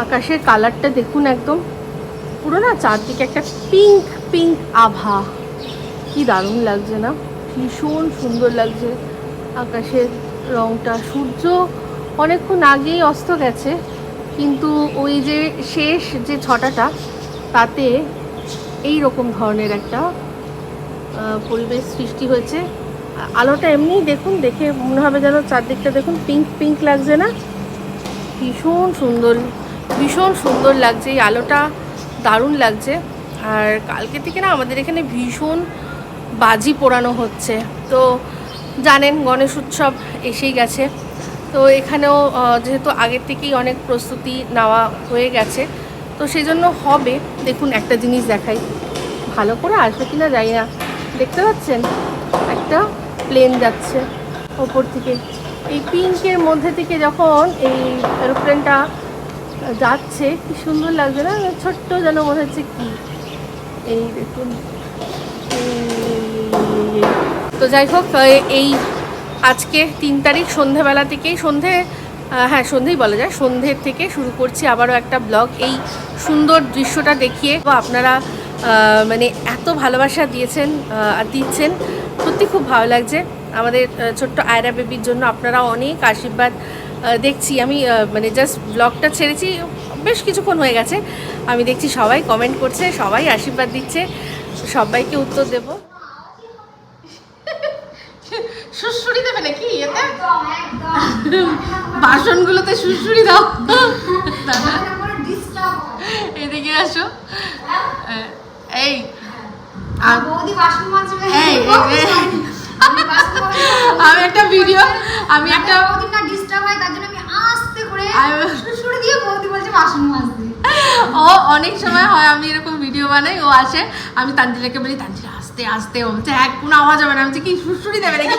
আকাশের কালারটা দেখুন একদম। পুরো না চারদিকে একটা পিঙ্ক পিঙ্ক আভা। কি দারুণ লাগছে না? ভীষণ সুন্দর লাগছে আকাশের রংটা। সূর্য অনেকক্ষণ আগেই অস্ত গেছে, কিন্তু ওই যে শেষ যে ছটাটা, তাতে এই রকম ধরনের একটা পরিবেশ সৃষ্টি হয়েছে। আলোটা এমনি দেখুন, দেখে মনে হবে যেন চারদিকটা দেখুন পিঙ্ক পিঙ্ক লাগছে না। ভীষণ সুন্দর ভীষণ সুন্দর লাগছে, এই আলোটা দারুণ লাগছে। আর কালকে থেকে না আমাদের এখানে ভীষণ বাজি পোড়ানো হচ্ছে। তো জানেন গণেশ উৎসব এসেই গেছে। তো এখানেও যেহেতু আগের থেকেই অনেক প্রস্তুতি নেওয়া হয়ে গেছে, তো সেই জন্য হবে। দেখুন একটা জিনিস দেখাই। ভালো করে আসবে কি না জানি না। দেখতে পাচ্ছেন? একটা প্লেন যাচ্ছে ওপর থেকে। এই পিঙ্কের মধ্যে থেকে যখন এই এরোপ্লেনটা যাচ্ছে, কি সুন্দর লাগছে না? ছোট্ট যেন মনে হচ্ছে কি। এই দেখুন। তো যাই হোক এই আজকে তিন তারিখ, সন্ধেবেলা থেকেই সন্ধে হ্যাঁ সন্ধেই বলা যায় সন্ধ্যের থেকে শুরু করছি আবারও একটা ব্লগ। এই সুন্দর দৃশ্যটা দেখিয়ে আপনারা মানে এত ভালোবাসা দিয়েছেন আর দিচ্ছেন, সত্যি খুব ভালো লাগছে। আমাদের ছোট্ট আয়রা বেবির জন্য আপনারা অনেক আশীর্বাদ দেখছি আমি মানে জাস্ট ব্লগটা ছেড়েছি বেশ কিছুক্ষণ হয়ে গেছে। আমি দেখছি সবাই কমেন্ট করছে সবাই আশীর্বাদ দিচ্ছে সবাইকে উত্তর দেব। সুশ্রুড়ি দেবে নাকি এতে? বাসনগুলোতে সুশ্রুড়ি দাও। হয় এদিকে আসো। এই আর বৌদি বাসন মাজবে। এই, এই, এই। আমি একটা ভিডিও আমি একটা বৌদির না ডিস্টার্ব হয় তার জন্য আমি আস্তে করে শুশুড়ি দিয়ে বৌদি বলছে বাসন মাজতে ও অনেক সময় হয় আমি এরকম ভিডিও বানাই ও আসে আমি তানজিলাকে বলি তানজিলা আস্তে আস্তে। ও বলছে হ্যাঁ কোনো আওয়াজ হবে না। আমি কি সুশ্রুড়ি দেবে নাকি?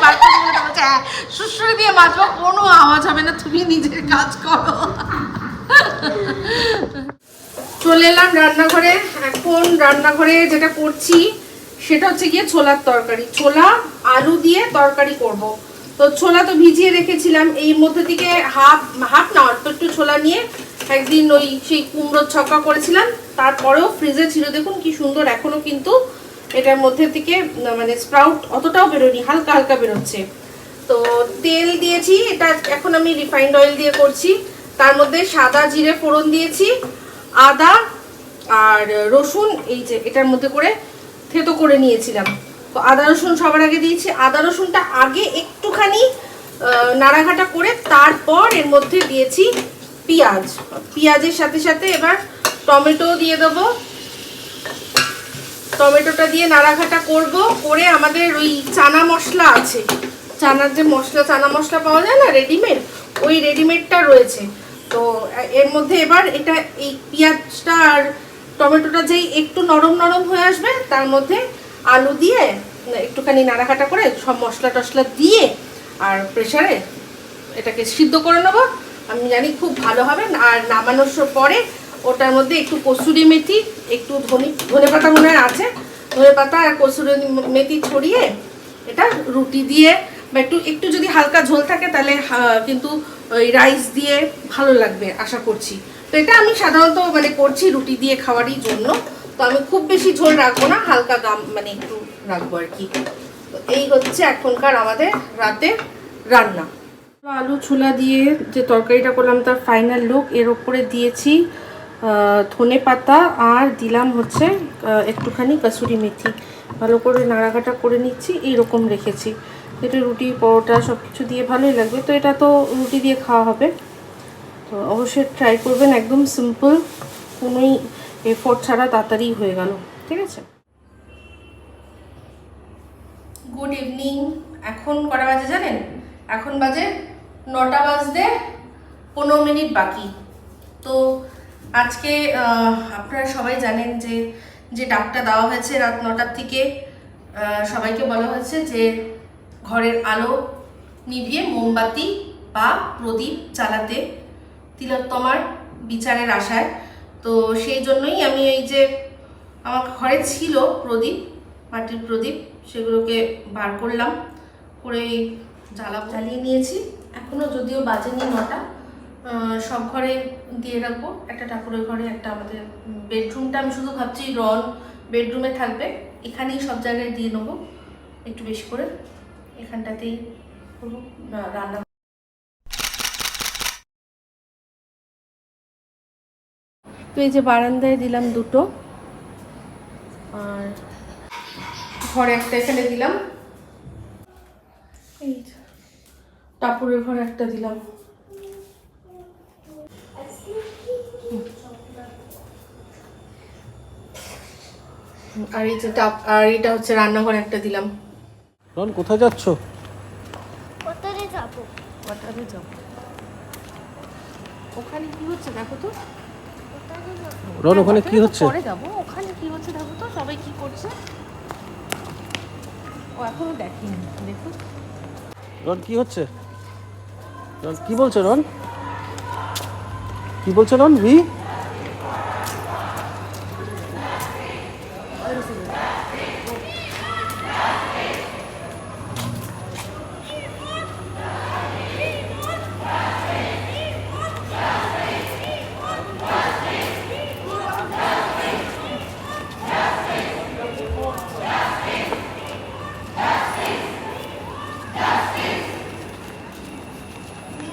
বলছে হ্যাঁ সুশ্রুড়ি দিয়ে বাঁচবো কোনো আওয়াজ হবে না তুমি নিজের কাজ করো। চলে এলাম রান্নাঘরে এখন রান্নাঘরে যেটা করছি সেটা হচ্ছে গিয়ে ছোলার তরকারি। ছোলা, আলু দিয়ে তরকারি করব। তো ছোলা তো ভিজিয়ে রেখেছিলাম, এই মধ্যে থেকে হাফ হাফ না, অল্প একটু ছোলা নিয়ে একদিন ওই সেই কুমড়োর ছক্কা করেছিলাম। তারপরেও ফ্রিজে ছিল। দেখুন কি সুন্দর, এখনও কিন্তু এটার মধ্যে থেকে মানে স্প্রাউট অতটাও বেরোয়নি, হালকা হালকা বেরোচ্ছে। তো তেল দিয়েছি, এটা এখন আমি রিফাইন্ড অয়েল দিয়ে করছি। তার মধ্যে সাদা জিরে ফোড়ন দিয়েছি, আদা আর রসুন, এই যে এটার মধ্যে করে থেতো করে নিয়েছিলাম। তো আদা, রসুন সবার আগে দিয়েছি। আদা, রসুনটা আগে একটুখানি নাড়াঘাটা করে তারপর এর মধ্যে দিয়েছি পেঁয়াজ। পেঁয়াজের সাথে সাথে এবার টমেটো দিয়ে দেবো। টমেটোটা দিয়ে নাড়াঘাটা করব, করে আমাদের ওই চানা মশলা আছে। চানার যে মশলা, চানা মশলা পাওয়া যায় না, রেডিমেড? ওই রেডিমেডটা রয়েছে। তো এর মধ্যে এবার এটা, এই পেঁয়াজটা আর টমেটোটা যেই একটু নরম নরম হয়ে আসবে, তার মধ্যে আলু দিয়ে একটুখানি নাড়াঘাটা করে সব মশলা টশলা দিয়ে আর প্রেসারে এটাকে সিদ্ধ করে নেব। আমি জানি খুব ভালো হবে আর নামানোর পরে ওটার মধ্যে একটু কসুরি মেথি, একটু ধনে ধনে পাতা মনে হয় আছে, ধনে পাতা আর কসুরি মেথি ছড়িয়ে এটা রুটি দিয়ে বা একটু একটু যদি হালকা ঝোল থাকে তাহলে কিন্তু ওই রাইস দিয়ে ভালো লাগবে, আশা করছি। তো এটা আমি সাধারণত মানে করছি রুটি দিয়ে খাওয়ারই জন্য। তো আমি খুব বেশি ঝোল রাখব না, হালকা গাম মানে একটু রাখব আর কি। তো এই হচ্ছে এখনকার আমাদের রাতে রান্না। আলু ছোলা দিয়ে যে তরকারিটা করলাম, তার ফাইনাল লুক এর ওপরে দিয়েছি ধনে পাতা আর দিলাম হচ্ছে একটুখানি কাসুরি মেথি। ভালো করে নাড়াঘাটা করে নিচ্ছি, এইরকম রেখেছি। এটা রুটি, পরোটা সব কিছু দিয়ে ভালোই লাগবে। তো এটা তো রুটি দিয়ে খাওয়া হবে। অবশ্যই ট্রাই করবেন, একদম সিম্পল কোনোই এফোর্ট ছাড়া তাড়াতাড়ি হয়ে গেল, ঠিক আছে? গুড ইভিনিং এখন কটা বাজে জানেন? এখন বাজে নটা বাজতে পনেরো মিনিট বাকি। তো আজকে আপনারা সবাই জানেন যে যে ডাকটা দেওয়া হয়েছে রাত নটার থেকে সবাইকে বলা হয়েছে যে ঘরের আলো নিভিয়ে মোমবাতি বা প্রদীপ জ্বালাতে তিলোত্তমার বিচারের আশায়। তো সেই জন্যই আমি এই যে আমার ঘরে ছিল প্রদীপ, মাটির প্রদীপ, সেগুলোকে বার করলাম, করে জ্বালা জ্বালিয়ে নিয়েছি। এখনও যদিও বাজেনি নটা সব ঘরে দিয়ে রাখব। একটা ঠাকুরের ঘরে, একটা আমাদের বেডরুমটা। আমি শুধু ভাবছি রন বেডরুমে থাকবে। এখানেই সব জায়গায় দিয়ে নেব। একটু বেশি করে। এখানটাতেই করব। রান্না তো এই যে বারান্দায় দিলাম দুটো। আর ঘরে একটা এখানে দিলাম। এই টাপুরের ঘরে একটা দিলাম। আর এই যে টাপ আর এটা হচ্ছে রান্নাঘরে একটা দিলাম। রন কোথায় যাচ্ছ? কোথায় যাব? ওটাতে যাব? ওখানে কি হচ্ছে দেখো তো? রন ওখানে কি হচ্ছে? পরে যাব। ওখানে কি হচ্ছে দেখো তো সবাই কি করছে? ও এখনও দেখিনি দেখো। রন কি হচ্ছে? রন কি বলছে রন? কি বলছে রন? ভি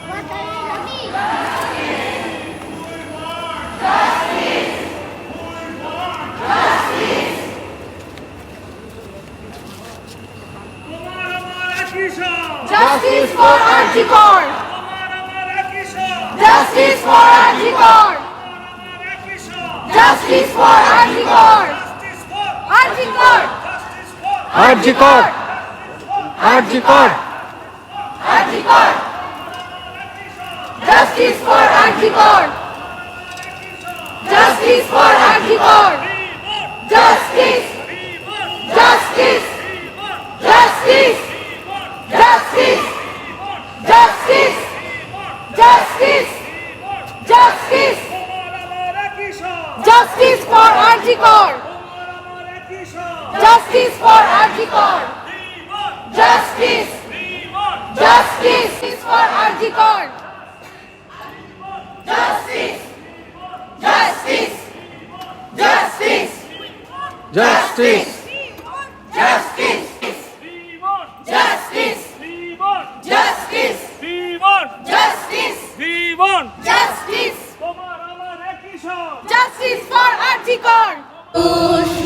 কোথায় যাবি justice for RG Kar justice for RG Kar justice for RG Kar RG Kar RG Kar RG Kar RG Kar. Justice for RG Kar. Justice for RG Kar. Justice justice justice justice justice justice justice justice for RG Kar. Justice for RG Kar. Justice justice for RG Kar justice justice justice justice justice justice justice justice justice justice for RG Kar দুশ্মনী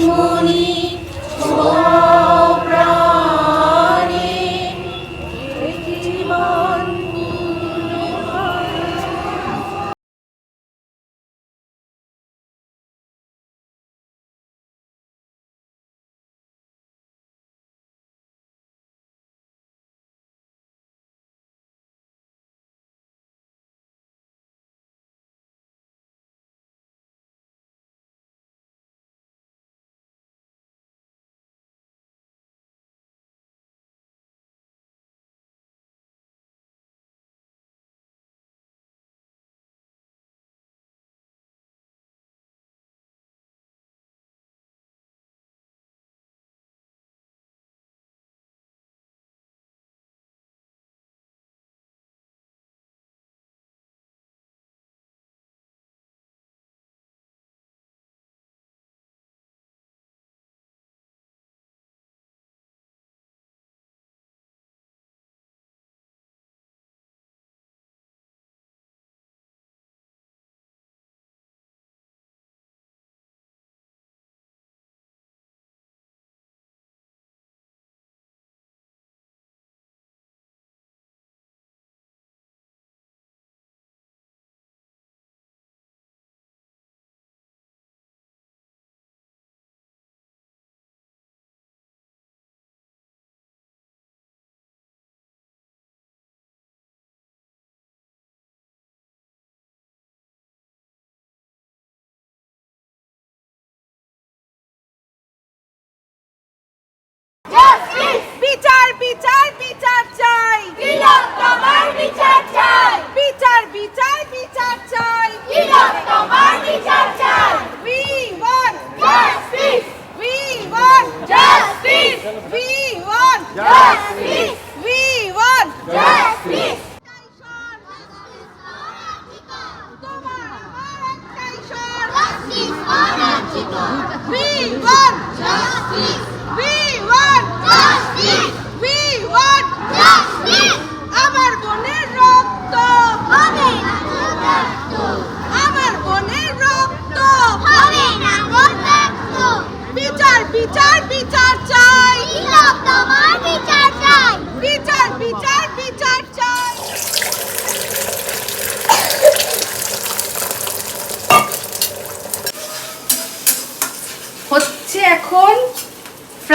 বিচার বিচার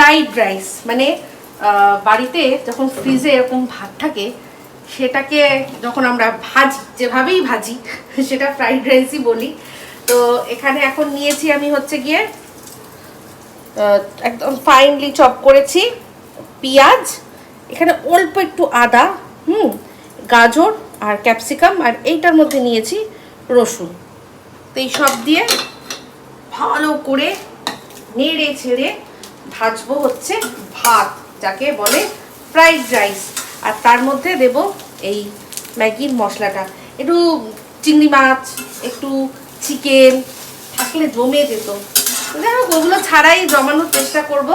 Fried rice মানে বাড়িতে যখন ফ্রিজে এরকম ভাত থাকে, সেটাকে যখন আমরা ভাজি, যেভাবেই ভাজি, সেটা ফ্রাইড রাইসই বলি। তো এখানে এখন নিয়েছি আমি হচ্ছে গিয়ে একদম ফাইনলি চপ করেছি পেঁয়াজ, এখানে অল্প একটু আদা, হুম, গাজর আর ক্যাপসিকাম আর এইটার মধ্যে নিয়েছি রসুন। তো এই সব দিয়ে ভালো করে নেড়ে ছেড়ে ভাজবো হচ্ছে ভাত, যাকে বলে ফ্রাইড রাইস আর তার মধ্যে দেব এই ম্যাগির মশলাটা। একটু চিংড়ি মাছ, একটু চিকেন থাকলে জমে যেত। হোক, ওগুলো ছাড়াই জমানোর চেষ্টা করব।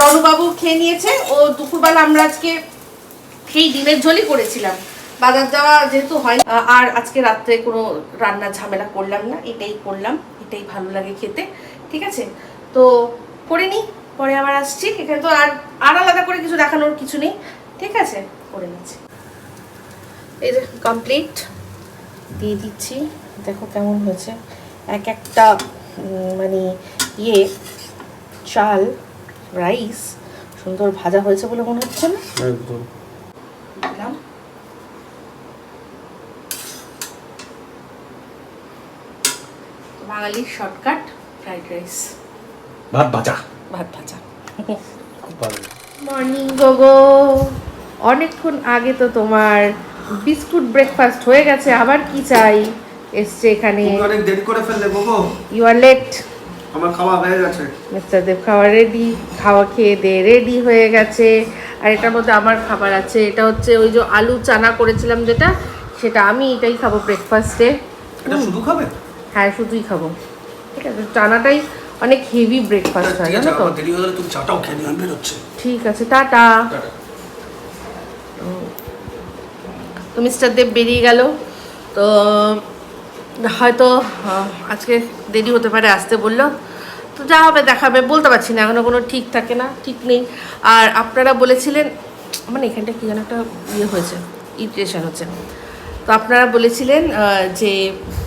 রণবাবু খেয়ে নিয়েছে। ও দুপুরবেলা আমরা আজকে সেই ডিমের ঝোলই করেছিলাম। বাজার যাওয়া যেহেতু হয় আর আজকে রাত্রে কোনো রান্না ঝামেলা করলাম না। এটাই করলাম। এটাই ভালো লাগে খেতে। ঠিক আছে? তো করে নিই। পরে আবার আসছি। এখানে তো আর আর আলাদা করে কিছু দেখানোর কিছু নেই। ঠিক আছে করে নিচ্ছি। এই যে কমপ্লিট দিয়ে দিচ্ছি। দেখো কেমন হয়েছে। এক একটা মানে ইয়ে চাল রাইস সুন্দর ভাজা হয়েছে বলে মনে হচ্ছে না? একদম। বাঙালির শর্টকাট ফ্রাইড রাইস ভাত ভাজা। ভাত ভাজা। মর্নিং গোগো অনেকক্ষণ আগে তো তোমার বিস্কুট ব্রেকফাস্ট হয়ে গেছে আবার কি চাই? এসছে এখানে। অনেক দেরি করে ফেললে গোগো ইউ আর লেট আমার খাওয়া হয়ে গেছে। মিস্টার দেব খাওয়া রেডি খাওয়া খেয়ে দে রেডি হয়ে গেছে। আর এটার মধ্যে আমার খাবার আছে। এটা হচ্ছে ওই যে আলু চানা করেছিলাম যেটা সেটা আমি এটাই খাব ব্রেকফাস্টে এটা শুধু খাবে? হ্যাঁ শুধুই খাব। ঠিক আছে চানাটাই অনেক হেভি ব্রেকফাস্ট হয় জানো তো? দেরি গেলে তুমি চাটাও খেয়ে নিও আমি বেরোচ্ছে। ঠিক আছে টাটা। তো মিস্টার দেব বেরিয়ে গেল। তো হয়তো আজকে দেরি হতে পারে আসতে বলল। তো যা হবে দেখাবে বলতে পারছি না এখনও কোনো ঠিক থাকে না ঠিক নেই। আর আপনারা বলেছিলেন মানে এখানটা কি যেন একটা ইয়ে হয়েছে ইরিটেশন হচ্ছে। তো আপনারা বলেছিলেন যে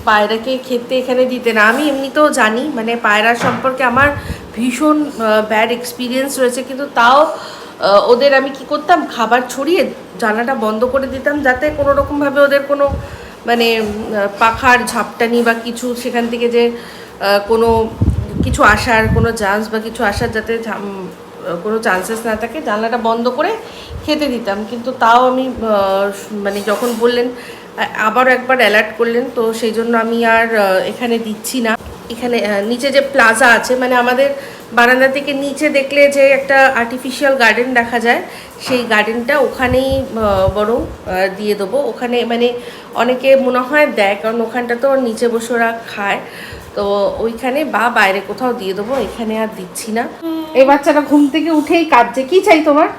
পায়রাকে খেতে এখানে দিতে না। আমি এমনিতেও জানি মানে পায়রা সম্পর্কে আমার ভীষণ ব্যাড এক্সপিরিয়েন্স রয়েছে, কিন্তু তাও ওদের আমি কি করতাম, খাবার ছড়িয়ে জানাটা বন্ধ করে দিতাম, যাতে কোনো রকমভাবে ওদের কোনো মানে পাখার ঝাপটানি বা কিছু সেখান থেকে যে কোনো কিছু আসার, কোনো চান্স বা কিছু আসার যাতে কোনো চান্সেস না থাকে, জানলাটা বন্ধ করে খেতে দিতাম। কিন্তু তাও আমি মানে যখন বললেন, আ- আবারও একবার অ্যালার্ট করলেন, তো সেই জন্য আমি আর এখানে দিচ্ছি না। এখানে নিচে যে প্লাজা আছে মানে আমাদের বারান্দা থেকে নিচে দেখলে যে একটা আর্টিফিশিয়াল গার্ডেন দেখা যায়, সেই গার্ডেনটা ওখানেই বরং দিয়ে দেবো। ওখানে মানে অনেকে মনে হয় দেয়, কারণ ওখানটা তো নিচে বসে ওরা খায়। তো ওইখানে বা বাইরে কোথাও দিয়ে দেবো এখানে আর দিচ্ছি না। এই বাচ্চাটা ঘুম থেকে উঠেই কাঁদছে। কি চাই তোমার?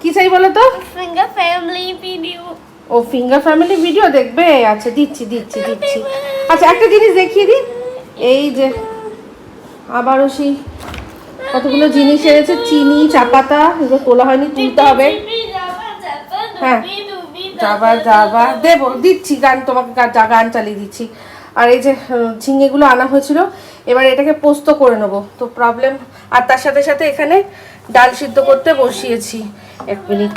কি চাই বলো তো? Finger family video. ও ফিঙ্গার ফ্যামিলি ভিডিও দেখবে? আচ্ছা দিচ্ছি দিচ্ছি দিচ্ছি। আচ্ছা একটা জিনিস দেখিয়ে দিই। এই যে আবারও সেই কতগুলো জিনিস এনেছে চিনি চা পাতা এগুলো তোলা হয়নি তুলতে হবে। হ্যাঁ যাবা যাবা। দেবো দিচ্ছি গান তোমাকে গান চালিয়ে দিচ্ছি। আর এই যে ঝিঙেগুলো আনা হয়েছিল, এবার এটাকে পোস্ত করে নেব। তো প্রবলেম আর তার সাথে সাথে এখানে ডাল সিদ্ধ করতে বসিয়েছি। এক মিনিট।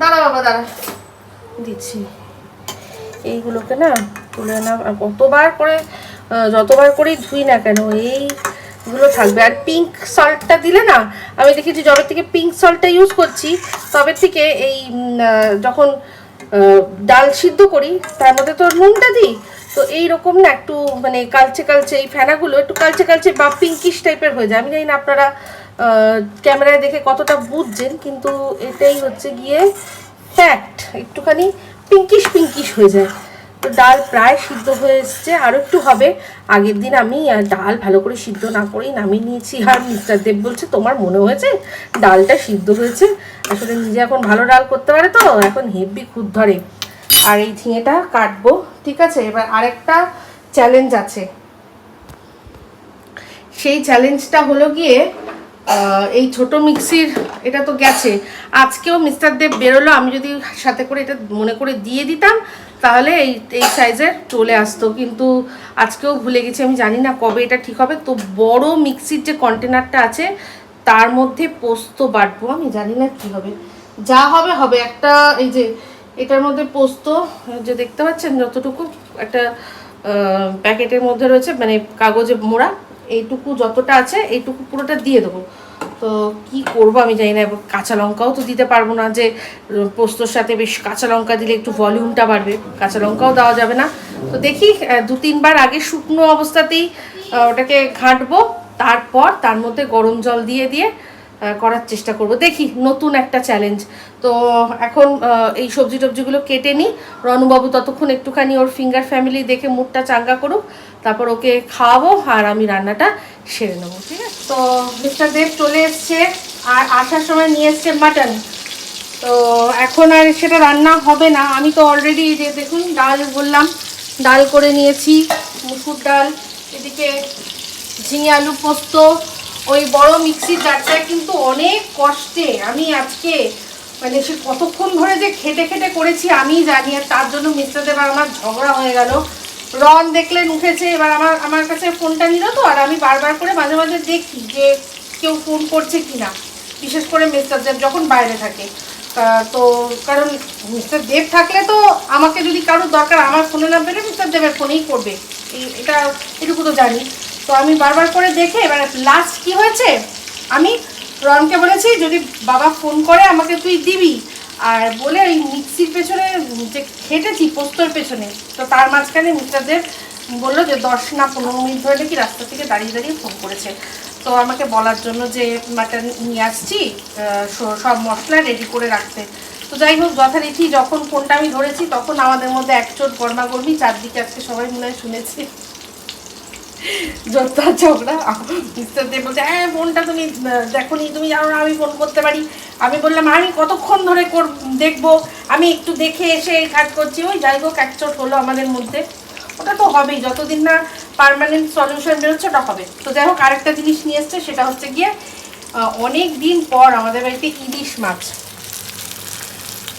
দাঁড়া বাবা, দাঁড়া। দিচ্ছি। এইগুলোকে না তুলে না কতবার করে যতবার করেই ধুই না কেন, এইগুলো থাকবে। আর পিঙ্ক সল্টটা দিলে না, আমি দেখেছি যবে থেকে পিঙ্ক সল্টটা ইউজ করছি, তবে থেকে এই যখন ডাল সিদ্ধ করি, তার মধ্যে তো নুনটা দিই তো এই রকম না একটু মানে কালচে কালচে এই ফেনাগুলো একটু কালচে কালচে বা পিঙ্কিশ টাইপের হয়ে যায়। আমি জানি না আপনারা ক্যামেরায় দেখে কতটা বুঝছেন, কিন্তু এটাই হচ্ছে গিয়ে ফ্যাক্ট একটুখানি পিঙ্কিশ পিঙ্কিশ হয়ে যায়। তো ডাল প্রায় সিদ্ধ হয়ে এসছে আরও একটু হবে। আগের দিন আমি ডাল ভালো করে সিদ্ধ না করেই নামিয়ে নিয়েছি। আর মিস্টার দেব বলছে, তোমার মনে হয়েছে ডালটা সিদ্ধ হয়েছে? আসলে নিজে এখন ভালো ডাল করতে পারে তো, এখন হেভি খুদ ধরে। আর এই ঝিঙেটা কাটবো, ঠিক আছে? এবার আরেকটা চ্যালেঞ্জ আছে। সেই চ্যালেঞ্জটা হলো গিয়ে এই ছোট মিক্সির, এটা তো গেছে। আজকেও মিস্টার দেব বেরোলো, আমি যদি সাথে করে এটা মনে করে দিয়ে দিতাম, তাহলে এই এই সাইজের চলে আসতো। কিন্তু আজকেও ভুলে গেছি, আমি জানি না কবে এটা ঠিক হবে। তো বড় মিক্সির যে কন্টেনারটা আছে, তার মধ্যে পোস্ত বাটবো। আমি জানি না কি হবে। যা হবে হবে একটা, এই যে এটার মধ্যে পোস্ত, যে দেখতে পাচ্ছেন যতটুকু একটা প্যাকেটের মধ্যে রয়েছে মানে কাগজে মোড়া, এইটুকু যতটা আছে, এইটুকু পুরোটা দিয়ে দেবো। তো কি করব আমি জানি না, এবার কাঁচা লঙ্কাও তো দিতে পারব না যে, পোস্তর সাথে বেশ কাঁচা লঙ্কা দিলে একটু ভলিউমটা বাড়বে, কাঁচা লঙ্কাও দেওয়া যাবে না। তো দেখি দু তিনবার আগে শুকনো অবস্থাতেই ওটাকে ঘাঁটবো, তারপর তার মধ্যে গরম জল দিয়ে দিয়ে করার চেষ্টা করব। দেখি, নতুন একটা চ্যালেঞ্জ তো এখন এই সবজি টবজিগুলো কেটে নিই। রনুবাবু ততক্ষণ একটুখানি ওর ফিঙ্গার ফ্যামিলি দেখে মুডটা চাঙ্গা করুক, তারপর ওকে খাওয়াবো আর আমি রান্নাটা সেরে নেব, ঠিক আছে? তো মিস্টার দেব চলে এসছে আর আসার সময় নিয়ে এসছে মাটন তো এখন আর সেটা রান্না হবে না। আমি তো অলরেডি যে দেখুন, ডাল বললাম, ডাল করে নিয়েছি, মুসুর ডাল, এদিকে ঝিঙে আলু পোস্ত ওই বড় মিক্সির জারটায় কিন্তু অনেক কষ্টে। আমি আজকে মানে সে কতক্ষণ ধরে যে খেটে খেটে করেছি আমি জানি, আর তার জন্য মিস্টার দেব আর আমার ঝগড়া হয়ে গেল। রন দেখলেন, উঠেছে, এবার আমার আমার কাছে ফোনটা নিল তো, আর আমি বারবার করে মাঝে মাঝে দেখি যে কেউ ফোন করছে কি না বিশেষ করে মিস্টার দেব যখন বাইরে থাকে। তো কারণ মিস্টার দেব থাকলে তো আমাকে যদি কারোর দরকার, আমার ফোনে না পেলে মিস্টার দেবের ফোনেই করবে। এটা এটুকু তো জানি। তো আমি বারবার করে দেখে এবার লাস্ট কি হয়েছে? আমি রনকে বলেছি, যদি বাবা ফোন করে, আমাকে তুই দিবি। আর বলে ওই মিক্সির পেছনে যে খেটেছি, পোস্তর পেছনে, তো তার মাঝখানে মিস্টার দেব বলল যে, দশ না পনেরো মিনিট ধরে নাকি রাস্তা থেকে দাঁড়িয়ে দাঁড়িয়ে ফোন করেছে। তো আমাকে বলার জন্য যে, মাটন নিয়ে আসছি সব মশলা রেডি করে রাখতে। তো যাই হোক, যথারীতি যখন ফোনটা আমি ধরেছি, তখন আমাদের মধ্যে একচোট গরমাগরমি, চারদিকে আজকে সবাই মনে হয় শুনেছি। বলছে হ্যাঁ ফোনটা তুমি দেখো নি তুমি জানো না, আমি ফোন করতে পারি। আমি বললাম আমি কতক্ষণ ধরে দেখব, আমি একটু দেখে এসে কাজ করছি। ওই যাই হোক একচোট হলো আমাদের মধ্যে। ওটা তো হবেই, যতদিন না পারমানেন্ট সলিউশন বেরোচ্ছে, ওটা হবে। তো যাই হোক, আরেকটা জিনিস নিয়ে এসছে, সেটা হচ্ছে গিয়ে অনেক দিন পর আমাদের বাড়িতে ইলিশ মাছ।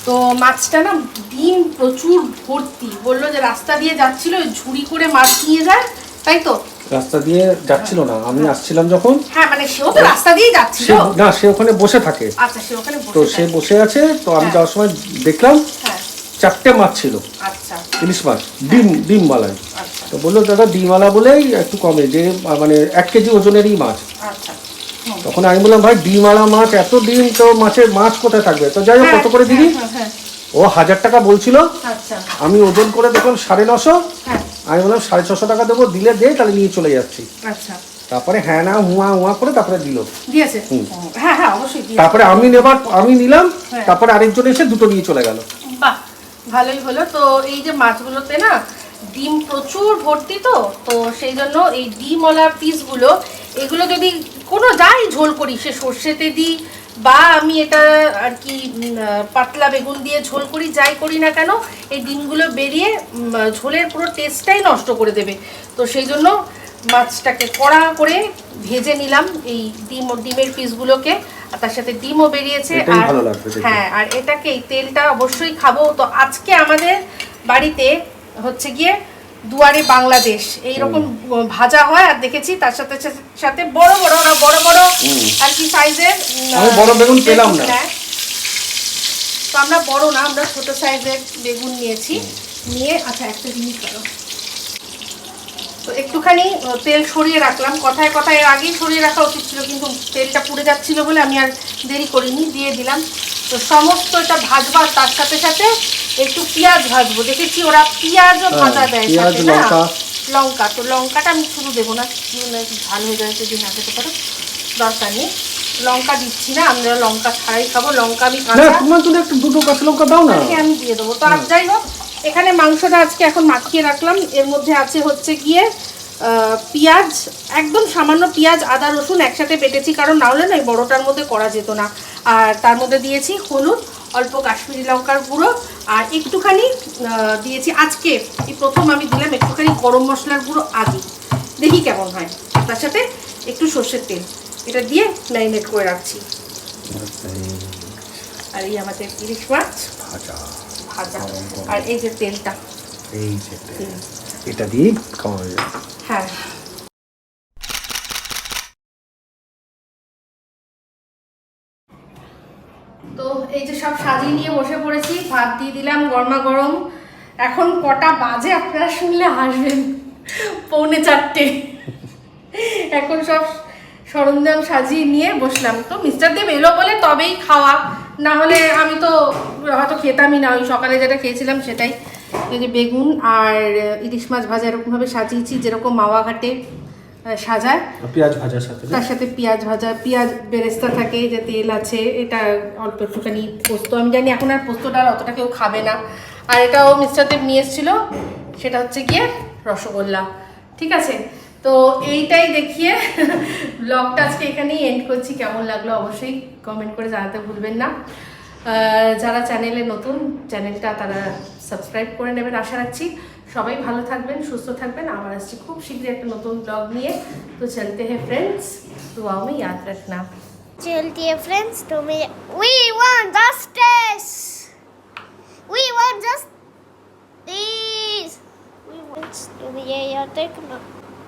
তো মাছটা না ডিম প্রচুর ভর্তি। বলল যে রাস্তা দিয়ে যাচ্ছিল ঝুড়ি করে মাছ নিয়ে যায় তাই তো রাস্তা দিয়ে যাচ্ছিল না। আমি আসছিলাম যখন। হ্যাঁ মানে সেও তো রাস্তা দিয়ে যাচ্ছিল? সে না সে ওখানে বসে থাকে। আচ্ছা সে ওখানে তো সে বসে আছে তো আমি হ্যাঁ। যাওয়ার সময় দেখলাম হ্যাঁ। চারটে মাছ ছিল। আচ্ছা। ইলিশ মাছ ডিম ডিম মালায় আচ্ছা। তো বলল দাদা ডিমওয়ালা বলেই একটু কমে যে মানে এক কেজি ওজনেরই মাছ। আচ্ছা। তখন আমি বললাম ভাই ডিমওয়ালা মাছ এত ডিম তো মাছের মাছ কোথায় থাকবে? তো যাই হোক হ্যাঁ, কত করে দিবি? হ্যাঁ, হ্যাঁ, ও হাজার টাকা বলছিল? আচ্ছা। আমি ওজন করে দেখলাম সাড়ে নশো। হ্যাঁ। আমি বললাম সাড়ে ছশো টাকা দেবো দিলে দে তাহলে নিয়ে চলে যাচ্ছি। আচ্ছা। তারপরে হ্যাঁ না হুয়া হুয়া করে তারপরে দিল। হ্যাঁ হ্যাঁ তারপরে আমি নেবার আমি নিলাম। তারপরে আরেকজন এসে দুটো নিয়ে চলে গেল। বাহ ভালোই হলো। তো এই যে মাছগুলোতে না ডিম প্রচুর ভর্তি তো তো সেই জন্য এই ডিমওয়ালা পিসগুলো এগুলো যদি কোনো যাই ঝোল করি সে সর্ষেতে দিই বা আমি এটা আর কি পাতলা বেগুন দিয়ে ঝোল করি যাই করি না কেন এই ডিমগুলো বেরিয়ে ঝোলের পুরো টেস্টটাই নষ্ট করে দেবে। তো সেই জন্য মাছটাকে কড়া করে ভেজে নিলাম এই ডিম ডিমের পিসগুলোকে আর তার সাথে ডিমও বেরিয়েছে। আর। হ্যাঁ আর এটাকে এই তেলটা অবশ্যই খাব। তো আজকে আমাদের বাড়িতে হচ্ছে গিয়ে দুয়ারে বাংলাদেশ। এইরকম ভাজা হয় আর দেখেছি তার সাথে সাথে বড় বড় ওরা বড় বড় আর কি সাইজের আমি বড় বেগুন পেলাম না। তো আমরা বড় না আমরা ছোট সাইজের বেগুন নিয়েছি। নিয়ে আচ্ছা একটা জিনিস করো তো একটুখানি তেল সরিয়ে রাখলাম। কথায় কথায় এর আগেই সরিয়ে রাখা উচিত ছিল কিন্তু তেলটা পুড়ে যাচ্ছিল বলে আমি আর দেরি করিনি দিয়ে দিলাম। তো সমস্ত এটা ভাজবার তার সাথে সাথে একটু পেঁয়াজ ভাজবো। দেখেছি ওরা পেঁয়াজও হ্যাঁ, ভাজা দেয় সাথে না? লঙ্কা। তো লঙ্কাটা আমি শুধু দেবো না ঝাল হয়ে যায় যদি না খেতে পারো দরকার নেই। লঙ্কা দিচ্ছি না আমরা লঙ্কা ছাড়াই খাব লঙ্কা আমি না কাঁচা। তোমার জন্য একটু দুটো কাঁচা লঙ্কা দাও না। আমি দিয়ে দেবো। তো আর যাই হোক এখানে মাংসটা আজকে এখন মাখিয়ে রাখলাম। এর মধ্যে আছে হচ্ছে গিয়ে পেঁয়াজ একদম সামান্য পেঁয়াজ আদা রসুন একসাথে বেটেছি কারণ না হলে না এই বড়োটার মধ্যে করা যেত না। আর তার মধ্যে দিয়েছি হলুদ অল্প কাশ্মীরি লঙ্কার গুঁড়ো আর একটুখানি দিয়েছি আজকে এই প্রথম আমি দিলাম একটুখানি গরম মশলার গুঁড়ো আগে দেখি কেমন হয়। তার সাথে একটু সর্ষের তেল। এটা দিয়ে ম্যারিনেট করে রাখছি। আর এই আমাদের ইলিশ মাছ। ভাজা। ভাজা। আর এই যে তেলটা। এই যে তেল। এটা দিয়ে খাওয়া হ্যাঁ। তো এই যে সব সাজিয়ে নিয়ে বসে পড়েছি ভাত দিয়ে দিলাম গরমা গরম। এখন কটা বাজে আপনারা শুনলে হাসবেন। পৌনে চারটে। এখন সব সরঞ্জাম সাজিয়ে নিয়ে বসলাম। তো মিস্টার দেব এলো বলে তবেই খাওয়া। না হলে আমি তো হয়তো খেতামই না ওই সকালে যেটা খেয়েছিলাম সেটাই। এই যে বেগুন আর ইলিশ মাছ ভাজা এরকমভাবে সাজিয়েছি যেরকম মাওয়া ঘাটে সাজায়। পেঁয়াজ ভাজার সাথে তার সাথে পেঁয়াজ ভাজা পেঁয়াজ বেরেস্তা থাকে যে তেল আছে এটা অল্প একটুখানি পোস্ত। আমি জানি এখন আর পোস্তটা আর অতটা কেউ খাবে না। আর এটাও মিস্টার দেব নিয়ে এসেছিল সেটা হচ্ছে গিয়ে রসগোল্লা। ঠিক আছে? তো এইটাই দেখিয়ে ব্লগটা আজকে এখানেই এন্ড করছি। কেমন লাগল অবশ্যই কমেন্ট করে জানাতে ভুলবেন না। যারা চ্যানেলে নতুন চ্যানেলটা তারা সাবস্ক্রাইব করে নেবেন আশা রাখছি। সবাই ভালো থাকবেন, সুস্থ থাকবেন। আবার আসছি খুব শীঘ্রই একটা নতুন ব্লগ নিয়ে। তো চলতে হে ফ্রেন্ডস তো আমি ইয়াদ রাখনা চলতে হে ফ্রেন্ডস তুমি we want justice we want justice we want তুমি ইয়াদ রাখনা